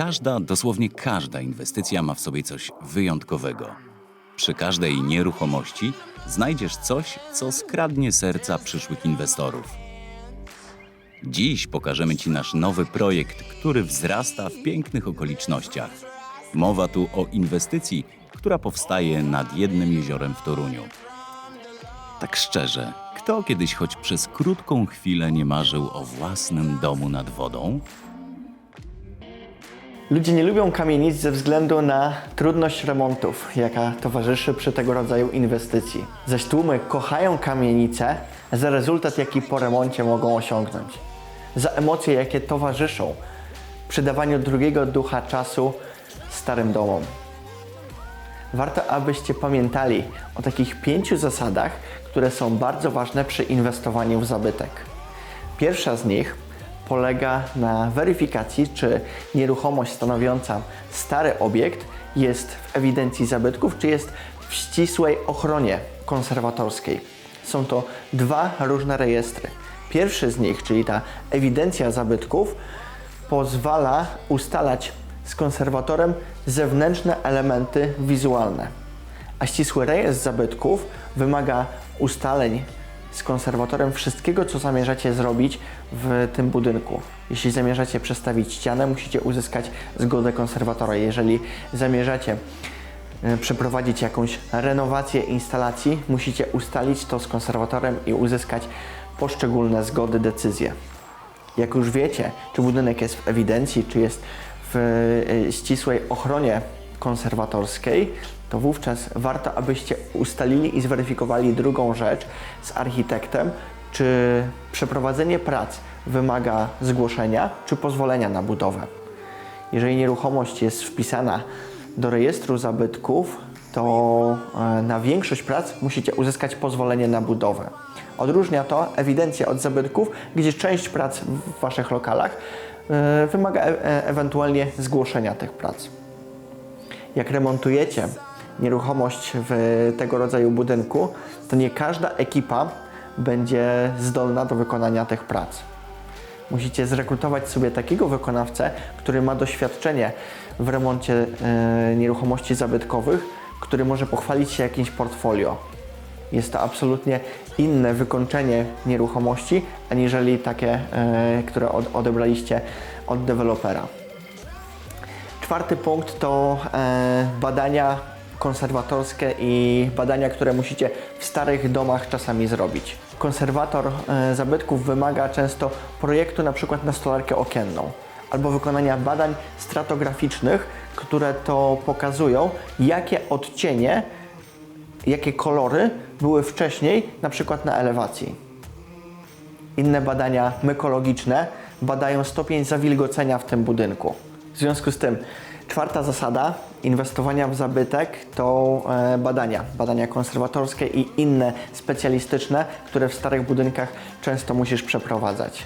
Każda, dosłownie każda inwestycja ma w sobie coś wyjątkowego. Przy każdej nieruchomości znajdziesz coś, co skradnie serca przyszłych inwestorów. Dziś pokażemy Ci nasz nowy projekt, który wzrasta w pięknych okolicznościach. Mowa tu o inwestycji, która powstaje nad jednym jeziorem w Toruniu. Tak szczerze, kto kiedyś choć przez krótką chwilę nie marzył o własnym domu nad wodą? Ludzie nie lubią kamienic ze względu na trudność remontów, jaka towarzyszy przy tego rodzaju inwestycji. Zaś tłumy kochają kamienice za rezultat, jaki po remoncie mogą osiągnąć. Za emocje, jakie towarzyszą przydawaniu drugiego ducha czasu starym domom. Warto, abyście pamiętali o takich pięciu zasadach, które są bardzo ważne przy inwestowaniu w zabytek. Pierwsza z nich polega na weryfikacji, czy nieruchomość stanowiąca stary obiekt jest w ewidencji zabytków, czy jest w ścisłej ochronie konserwatorskiej. Są to dwa różne rejestry. Pierwszy z nich, czyli ta ewidencja zabytków, pozwala ustalać z konserwatorem zewnętrzne elementy wizualne, a ścisły rejestr zabytków wymaga ustaleń z konserwatorem wszystkiego, co zamierzacie zrobić w tym budynku. Jeśli zamierzacie przestawić ścianę, musicie uzyskać zgodę konserwatora. Jeżeli zamierzacie e, przeprowadzić jakąś renowację instalacji, musicie ustalić to z konserwatorem i uzyskać poszczególne zgody, decyzje. Jak już wiecie, czy budynek jest w ewidencji, czy jest w e, ścisłej ochronie konserwatorskiej, to wówczas warto, abyście ustalili i zweryfikowali drugą rzecz z architektem, czy przeprowadzenie prac wymaga zgłoszenia, czy pozwolenia na budowę. Jeżeli nieruchomość jest wpisana do rejestru zabytków, to e, na większość prac musicie uzyskać pozwolenie na budowę. Odróżnia to ewidencję od zabytków, gdzie część prac w Waszych lokalach e, wymaga e- e- ewentualnie zgłoszenia tych prac. Jak remontujecie nieruchomość w tego rodzaju budynku, to nie każda ekipa będzie zdolna do wykonania tych prac. Musicie zrekrutować sobie takiego wykonawcę, który ma doświadczenie w remoncie e, nieruchomości zabytkowych, który może pochwalić się jakimś portfolio. Jest to absolutnie inne wykończenie nieruchomości, aniżeli takie, e, które od, odebraliście od dewelopera. Czwarty punkt to e, badania konserwatorskie i badania, które musicie w starych domach czasami zrobić. Konserwator e, zabytków wymaga często projektu na przykład na stolarkę okienną albo wykonania badań stratograficznych, które to pokazują, jakie odcienie, jakie kolory były wcześniej na przykład na elewacji. Inne badania mykologiczne badają stopień zawilgocenia w tym budynku. W związku z tym czwarta zasada inwestowania w zabytek to e, badania, badania konserwatorskie i inne specjalistyczne, które w starych budynkach często musisz przeprowadzać.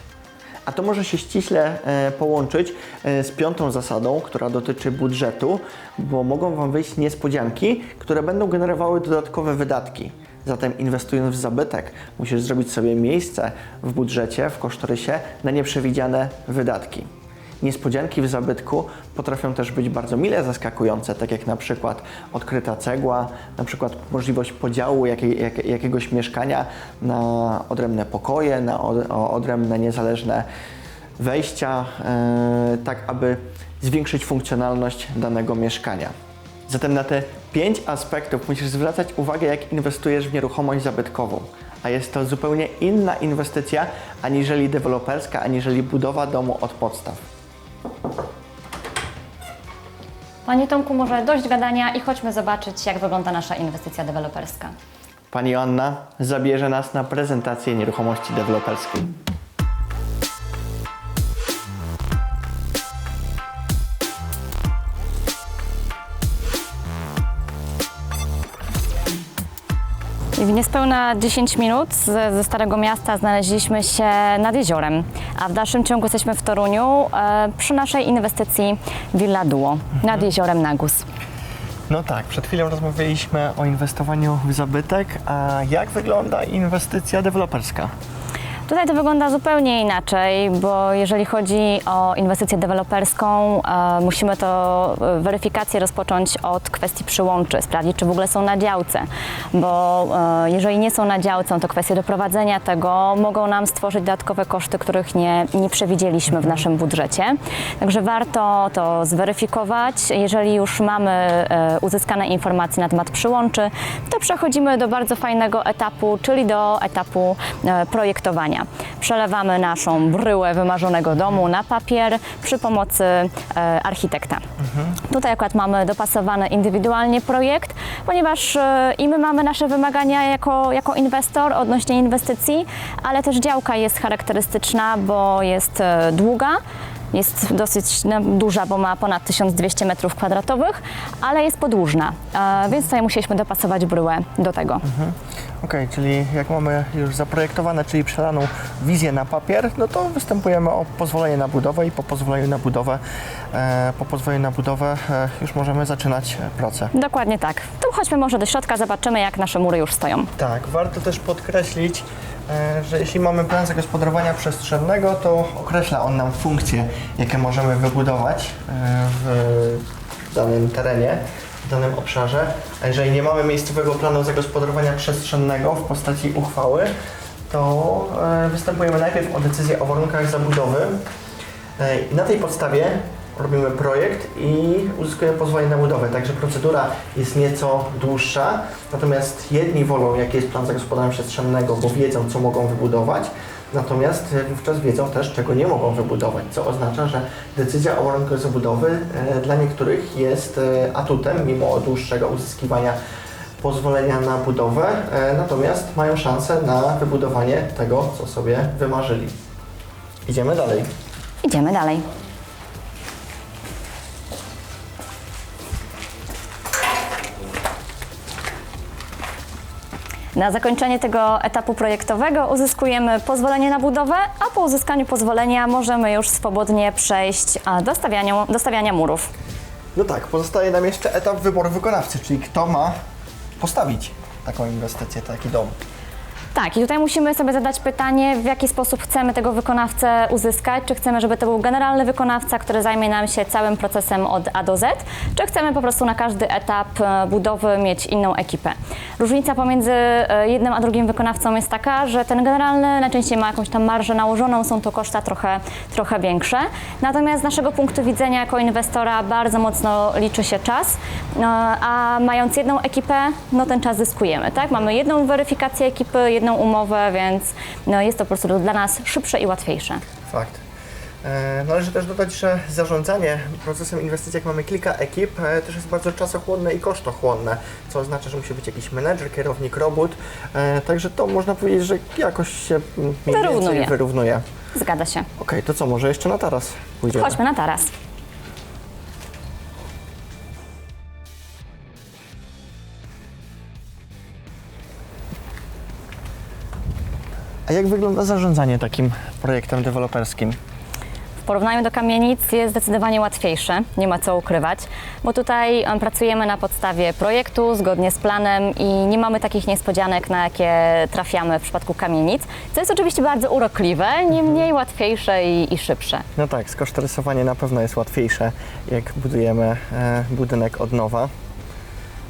A to może się ściśle e, połączyć e, z piątą zasadą, która dotyczy budżetu, bo mogą Wam wyjść niespodzianki, które będą generowały dodatkowe wydatki. Zatem inwestując w zabytek, musisz zrobić sobie miejsce w budżecie, w kosztorysie na nieprzewidziane wydatki. Niespodzianki w zabytku potrafią też być bardzo mile zaskakujące, tak jak na przykład odkryta cegła, na przykład możliwość podziału jakiej, jak, jakiegoś mieszkania na odrębne pokoje, na odrębne niezależne wejścia, e, tak aby zwiększyć funkcjonalność danego mieszkania. Zatem na te pięć aspektów musisz zwracać uwagę, jak inwestujesz w nieruchomość zabytkową. A jest to zupełnie inna inwestycja, aniżeli deweloperska, aniżeli budowa domu od podstaw. Panie Tomku, może dość gadania i chodźmy zobaczyć, jak wygląda nasza inwestycja deweloperska. Pani Joanna zabierze nas na prezentację nieruchomości deweloperskiej. W niespełna 10 minut ze, ze Starego Miasta znaleźliśmy się nad jeziorem, a w dalszym ciągu jesteśmy w Toruniu e, przy naszej inwestycji Villa Duo nad jeziorem Nagus. No tak, przed chwilą rozmawialiśmy o inwestowaniu w zabytek, a jak wygląda inwestycja deweloperska? Tutaj to wygląda zupełnie inaczej, bo jeżeli chodzi o inwestycję deweloperską, e, musimy to e, weryfikację rozpocząć od kwestii przyłączy, sprawdzić, czy w ogóle są na działce, bo e, jeżeli nie są na działce, to kwestie doprowadzenia tego mogą nam stworzyć dodatkowe koszty, których nie, nie przewidzieliśmy w naszym budżecie. Także warto to zweryfikować. Jeżeli już mamy uzyskane informacje na temat przyłączy, to przechodzimy do bardzo fajnego etapu, czyli do etapu e, Przelewamy naszą bryłę wymarzonego domu na papier przy pomocy e, architekta. Tutaj akurat mamy dopasowany indywidualnie projekt, ponieważ e, i my mamy nasze wymagania jako, jako inwestor odnośnie inwestycji, ale też działka jest charakterystyczna, bo jest e, długa. Jest dosyć no, duża, bo ma ponad 1200 metrów kwadratowych, ale jest podłużna, e, więc tutaj musieliśmy dopasować bryłę do tego. Okej, czyli jak mamy już zaprojektowane, czyli przelaną wizję na papier, no to występujemy o pozwolenie na budowę i po pozwoleniu na budowę, e, po pozwoleniu na budowę e, już możemy zaczynać pracę. Dokładnie tak. Tu chodźmy może do środka, zobaczymy jak nasze mury już stoją. Tak, warto też podkreślić, że jeśli mamy plan zagospodarowania przestrzennego, to określa on nam funkcje, jakie możemy wybudować e, w danym terenie, w danym obszarze. A jeżeli nie mamy miejscowego planu zagospodarowania przestrzennego w postaci uchwały, to e, występujemy najpierw o decyzję o warunkach zabudowy. E, na tej podstawie robimy projekt i uzyskujemy pozwolenie na budowę. Także procedura jest nieco dłuższa. Natomiast jedni wolą, jaki jest plan zagospodarowania przestrzennego, bo wiedzą, co mogą wybudować. Natomiast wówczas wiedzą też, czego nie mogą wybudować, co oznacza, że decyzja o warunkach zabudowy e, dla niektórych jest e, atutem, mimo dłuższego uzyskiwania pozwolenia na budowę, e, natomiast mają szansę na wybudowanie tego, co sobie wymarzyli. Idziemy dalej. Idziemy dalej. Na zakończenie tego etapu projektowego uzyskujemy pozwolenie na budowę, a po uzyskaniu pozwolenia możemy już swobodnie przejść do stawiania, do stawiania murów. No tak, pozostaje nam jeszcze etap wyboru wykonawcy, czyli kto ma postawić taką inwestycję, taki dom. Tak, i tutaj musimy sobie zadać pytanie, w jaki sposób chcemy tego wykonawcę uzyskać. Czy chcemy, żeby to był generalny wykonawca, który zajmie nam się całym procesem od A do Z, czy chcemy po prostu na każdy etap e, budowy mieć inną ekipę. Różnica pomiędzy e, jednym a drugim wykonawcą jest taka, że ten generalny najczęściej ma jakąś tam marżę nałożoną, są to koszta trochę, trochę większe. Natomiast z naszego punktu widzenia jako inwestora bardzo mocno liczy się czas, e, a mając jedną ekipę, no ten czas zyskujemy, tak? Mamy jedną weryfikację ekipy, jedną umowę, więc no, jest to po prostu dla nas szybsze i łatwiejsze. Fakt. E, Należy też dodać, że zarządzanie procesem inwestycji, jak mamy kilka ekip, e, też jest bardzo czasochłonne i kosztochłonne, co oznacza, że musi być jakiś menedżer, kierownik, robót. E, Także to można powiedzieć, że jakoś się Wyrównuje. wyrównuje. Zgadza się. Okej, to co, może jeszcze na taras pójdziemy? Chodźmy na taras. A jak wygląda zarządzanie takim projektem deweloperskim? W porównaniu do kamienic jest zdecydowanie łatwiejsze, nie ma co ukrywać, bo tutaj em, pracujemy na podstawie projektu, zgodnie z planem i nie mamy takich niespodzianek, na jakie trafiamy w przypadku kamienic, co jest oczywiście bardzo urokliwe, niemniej łatwiejsze i, i szybsze. No tak, skosztorysowanie na pewno jest łatwiejsze, jak budujemy e, budynek od nowa.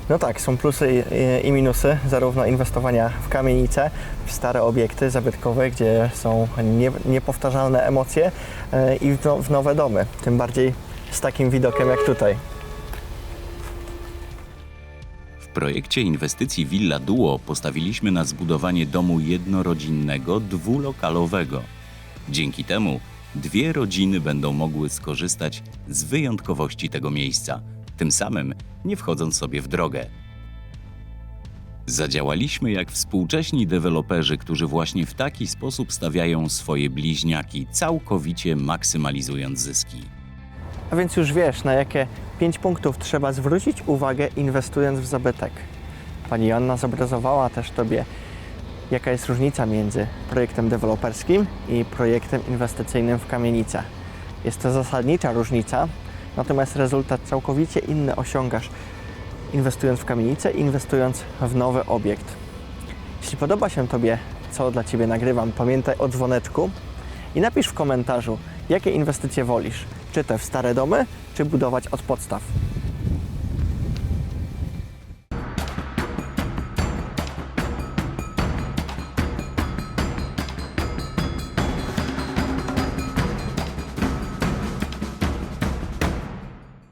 No tak, są plusy i, minusy zarówno inwestowania w kamienice, w stare obiekty zabytkowe, gdzie są nie, niepowtarzalne emocje e, i w, w nowe domy, tym bardziej z takim widokiem jak tutaj. W projekcie inwestycji Villa Duo postawiliśmy na zbudowanie domu jednorodzinnego, dwulokalowego. Dzięki temu dwie rodziny będą mogły skorzystać z wyjątkowości tego miejsca, tym samym nie wchodząc sobie w drogę. Zadziałaliśmy jak współcześni deweloperzy, którzy właśnie w taki sposób stawiają swoje bliźniaki, całkowicie maksymalizując zyski. A więc już wiesz, na jakie pięć punktów trzeba zwrócić uwagę inwestując w zabytek. Pani Joanna zobrazowała też Tobie, jaka jest różnica między projektem deweloperskim i projektem inwestycyjnym w kamienicę. Jest to zasadnicza różnica, natomiast rezultat całkowicie inny osiągasz inwestując w kamienicę i inwestując w nowy obiekt. Jeśli podoba się Tobie co dla Ciebie nagrywam, pamiętaj o dzwoneczku i napisz w komentarzu, jakie inwestycje wolisz. Czy te w stare domy, czy budować od podstaw.